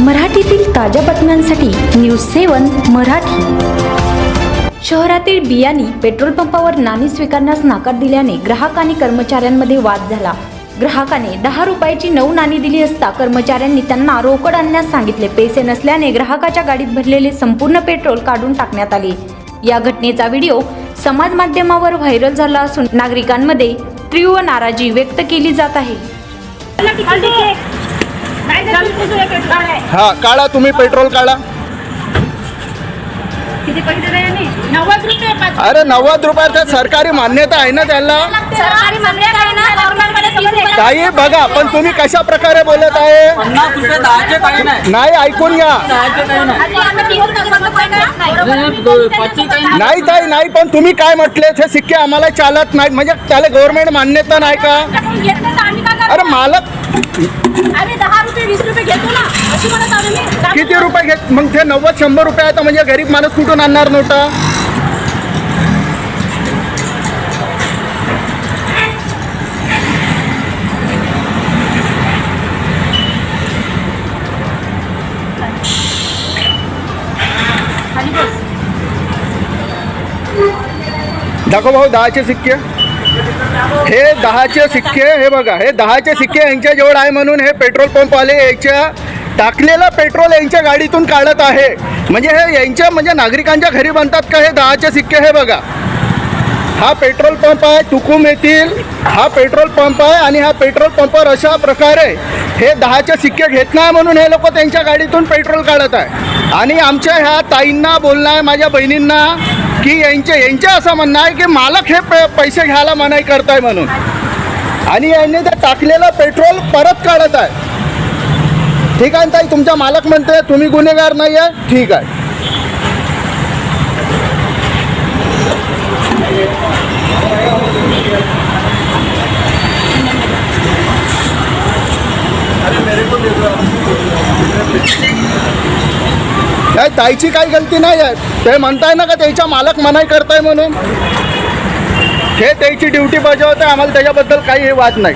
मराठीतील ताज्या बातम्यांसाठी न्यूज सेवन मराठी. शहरातील बियाणी पेट्रोल पंपावर नाणी स्वीकारण्यास नकार दिल्याने ग्राहक आणि कर्मचाऱ्यांमध्ये वाद झाला. ग्राहकाने दहा रुपयाची नऊ नाणी दिली असता कर्मचाऱ्यांनी त्यांना रोकड आणण्यास सांगितले. पैसे नसल्याने ग्राहकाच्या गाडीत भरलेले संपूर्ण पेट्रोल काढून टाकण्यात आले. या घटनेचा व्हिडिओ समाज माध्यमावर व्हायरल झाला असून नागरिकांमध्ये तीव्र नाराजी व्यक्त केली जात आहे. हा काढा तुम्ही पेट्रोल काढा. अरे नव्वद रुपयाचं सरकारी मान्यता आहे ना त्याला सरकारी मान्यता आहे ना गव्हर्नमेंटमध्ये तीस आहे. ताई बघा पण तुम्ही कशा प्रकारे बोलत आहे? नाही. नाही ऐकून घ्या. नाही. ताई नाही पण तुम्ही काय म्हटले हे सिक्के आम्हाला चालत नाही. म्हणजे त्याला गव्हर्नमेंट मान्यता नाही का? अरे मालक आम्ही दहा रुपये वीस रुपये घेतो ना. अशी म्हणत आहोत आम्ही. किती रुपये घेत मग ते नव्वद शंभर रुपये आहे तर म्हणजे गरीब माणूस कुठून आणणार नव्हता खाली बस. दाखव भाऊ दहाचे सिक्के. हे दहाचे सिक्के हे बघा हे दहाचे सिक्के यांच्या जवळ आहे म्हणून हे पेट्रोल पंपवाले याच्या टाकलेलं पेट्रोल यांच्या गाडीतून काढत आहे. म्हणजे हे यांच्या म्हणजे नागरिकांच्या घरी बनतात का हे दहाचे सिक्के हे बघा. हा पेट्रोल पंप आहे तुकुम येथील. हा पेट्रोल पंप आहे आणि हा पेट्रोल पंपवर अशा प्रकारे हे दहाचे सिक्के घेत नाही म्हणून हे लोक त्यांच्या गाडीतून पेट्रोल काढत आहे. आणि आमच्या ह्या ताईंना बोलणं आहे माझ्या बहिणींना की यांचे यांचे असं म्हणणं आहे की मालक हे पे पैसे घ्यायला मनाई करताय म्हणून. आणि यांनी ते टाकलेलं पेट्रोल परत काढत आहे. ठीक आहे ना ताई? तुमचा मालक म्हणते तुम्ही गुन्हेगार नाही आहे ठीक आहे. नाही ताईची काही गलती नाही आहे ते म्हणताय ना का त्याच्या मालक मनाई करताय म्हणून हे त्याची ड्युटी बजावत आहे आम्हाला त्याच्याबद्दल काही वाद नाही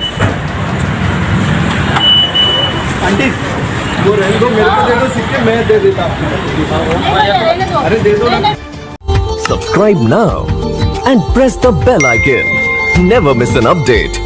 आंटी वो रहने दो मेरे को दे दो सिक्के मैं दे देता रहने दो. अरे दे दो ना Subscribe now and press the bell icon. Never miss an update.